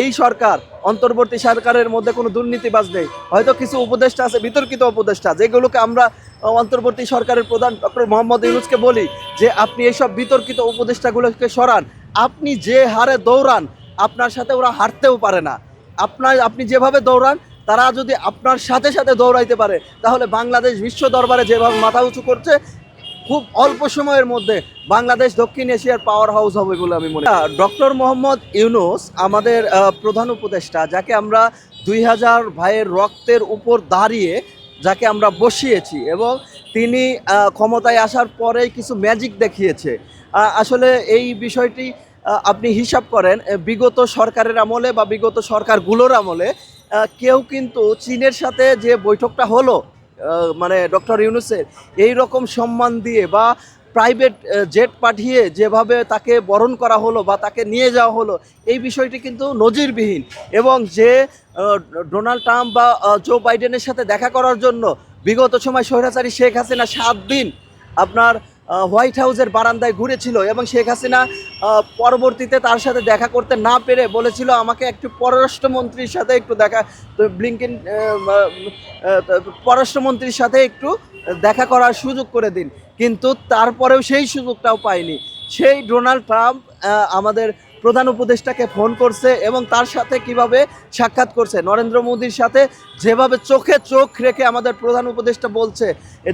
এই সরকার, অন্তর্বর্তী সরকারের মধ্যে কোনো দুর্নীতিবাজ নেই। হয়তো কিছু উপদেষ্টা আছে, বিতর্কিত উপদেষ্টা যেগুলোকে আমরা অন্তর্বর্তী সরকারের প্রধান ডক্টর মোহাম্মদ ইউনুসকে বলি যে, আপনি এইসব বিতর্কিত উপদেষ্টাগুলোকে সরান। আপনি যে হারে দৌড়ান, আপনার সাথে ওরা হাঁটতেও পারে না। আপনার, আপনি যেভাবে দৌড়ান, তারা যদি আপনার সাথে সাথে দৌড়াইতে পারে, তাহলে বাংলাদেশ বিশ্ব দরবারে যেভাবে মাথা উঁচু করছে খুব অল্প সময়ের মধ্যে বাংলাদেশ দক্ষিণ এশিয়ার পাওয়ার হাউস হবে বলে আমি মনে ডক্টর মোহাম্মদ ইউনুস আমাদের প্রধান উপদেষ্টা, যাকে আমরা দুই হাজার ভাইয়ের রক্তের উপর দাঁড়িয়ে যাকে আমরা বসিয়েছি এবং তিনি ক্ষমতায় আসার পরেই কিছু ম্যাজিক দেখিয়েছে। আসলে এই বিষয়টি আপনি হিসাব করেন বিগত সরকারের আমলে বা বিগত সরকারগুলোর আমলে কেউ কিন্তু চীনের সাথে যে বৈঠকটা হলো মানে ডক্টর ইউনুসের এই রকম সম্মান দিয়ে বা প্রাইভেট জেট পাঠিয়ে যেভাবে তাকে বরণ করা হলো বা তাকে নিয়ে যাওয়া হলো, এই বিষয়টি কিন্তু নজিরবিহীন। এবং যে ডোনাল্ড ট্রাম্প বা জো বাইডেনের সাথে দেখা করার জন্য বিগত সময় স্বৈরাচারী শেখ হাসিনা সাত দিন আপনার হোয়াইট হাউসের বারান্দায় ঘুরেছিল এবং শেখ হাসিনা পরবর্তীতে তার সাথে দেখা করতে না পেরে বলেছিল, আমাকে একটু পররাষ্ট্রমন্ত্রীর সাথে একটু দেখা ব্লিঙ্কেন পররাষ্ট্রমন্ত্রীর সাথে একটু দেখা করার সুযোগ করে দিন। কিন্তু তারপরেও সেই সুযোগটাও পায়নি। সেই ডোনাল্ড ট্রাম্প আমাদের প্রধান উপদেষ্টাকে ফোন করছে এবং তার সাথে কীভাবে সাক্ষাৎ করছে। নরেন্দ্র মোদীর সাথে যেভাবে চোখে চোখ রেখে আমাদের প্রধান উপদেষ্টা বলছে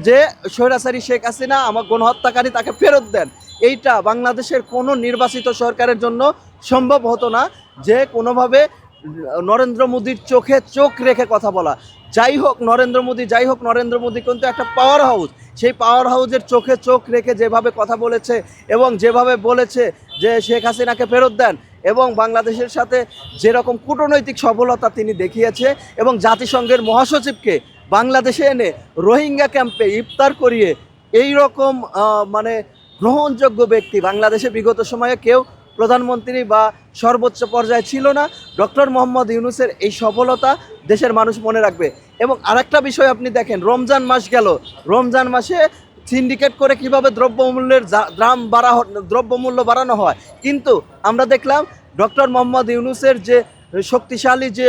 যে স্বৈরাচারী শেখ হাসিনা আমার গণহত্যাকারী তাকে ফেরত দেন। এইটা বাংলাদেশের কোনো নির্বাচিত সরকারের জন্য সম্ভব হতো না যে কোনোভাবে নরেন্দ্র মোদীর চোখে চোখ রেখে কথা বলা। যাই হোক নরেন্দ্র মোদী, যাই হোক নরেন্দ্র মোদী, কিন্তু একটা পাওয়ার হাউস সেই পাওয়ার হাউসের চোখে চোখ রেখে যেভাবে কথা বলেছে এবং যেভাবে বলেছে যে শেখ হাসিনাকে ফেরত দেন এবং বাংলাদেশের সাথে যেরকম কূটনৈতিক সফলতা তিনি দেখিয়েছে এবং জাতিসংঘের মহাসচিবকে বাংলাদেশে এনে রোহিঙ্গা ক্যাম্পে ইফতার করিয়ে এই রকম মানে গ্রহণযোগ্য ব্যক্তি বাংলাদেশে বিগত সময়ে কেউ প্রধানমন্ত্রী বা সর্বোচ্চ পর্যায়ে ছিল না। ডক্টর মোহাম্মদ ইউনুসের এই সফলতা দেশের মানুষ মনে রাখবে। এবং আরেকটা বিষয় আপনি দেখেন, রমজান মাস গেল। রমজান মাসে সিন্ডিকেট করে কীভাবে দ্রব্যমূল্যের দাম বাড়া দ্রব্যমূল্য বাড়ানো হয়? কিন্তু আমরা দেখলাম, ডক্টর মোহাম্মদ ইউনুসের যে শক্তিশালী যে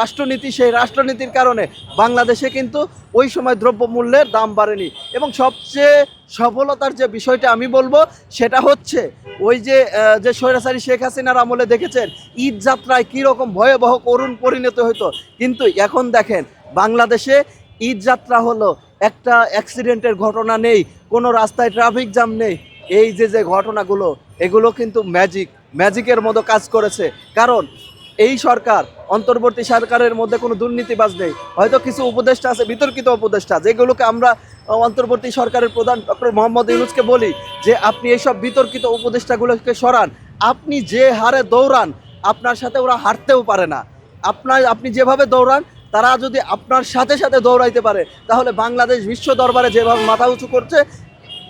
রাষ্ট্রনীতি, সেই রাষ্ট্রনীতির কারণে বাংলাদেশে কিন্তু ওই সময় দ্রব্যমূল্যের দাম বাড়েনি। এবং সবচেয়ে সফলতার যে বিষয়টা আমি বলব, সেটা হচ্ছে ওই যে যে স্বৈরাচারী শেখ হাসিনার আমলে দেখেছেন, ঈদ যাত্রায় কীরকম ভয়াবহ করুণ পরিণত হতো কিন্তু এখন দেখেন, বাংলাদেশে ঈদ যাত্রা হলো একটা অ্যাক্সিডেন্টের ঘটনা নেই, কোনো রাস্তায় ট্রাফিক জ্যাম নেই। এই যে যে ঘটনাগুলো, এগুলো কিন্তু ম্যাজিক, ম্যাজিকের মতো কাজ করেছে। কারণ এই সরকার অন্তর্বর্তী সরকারের মধ্যে কোনো দুর্নীতিবাজ নেই হয়তো কিছু উপদেষ্টা আছে, বিতর্কিত উপদেষ্টা, যেগুলোকে আমরা অন্তর্বর্তী সরকারের প্রধান ডক্টর মোহাম্মদ ইউনুসকে বলি যে, আপনি এইসব বিতর্কিত উপদেষ্টাগুলোকে সরান আপনি যে হারে দৌড়ান, আপনার সাথে ওরা হাঁটতেও পারে না আপনার, আপনি যেভাবে দৌড়ান, তারা যদি আপনার সাথে সাথে দৌড়াইতে পারে, তাহলে বাংলাদেশ বিশ্ব দরবারে যেভাবে মাথা উঁচু করছে,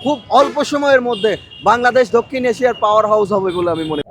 খুব অল্প সময়ের মধ্যে বাংলাদেশ দক্ষিণ এশিয়ার পাওয়ার হাউস হবে বলে আমি মনে করি।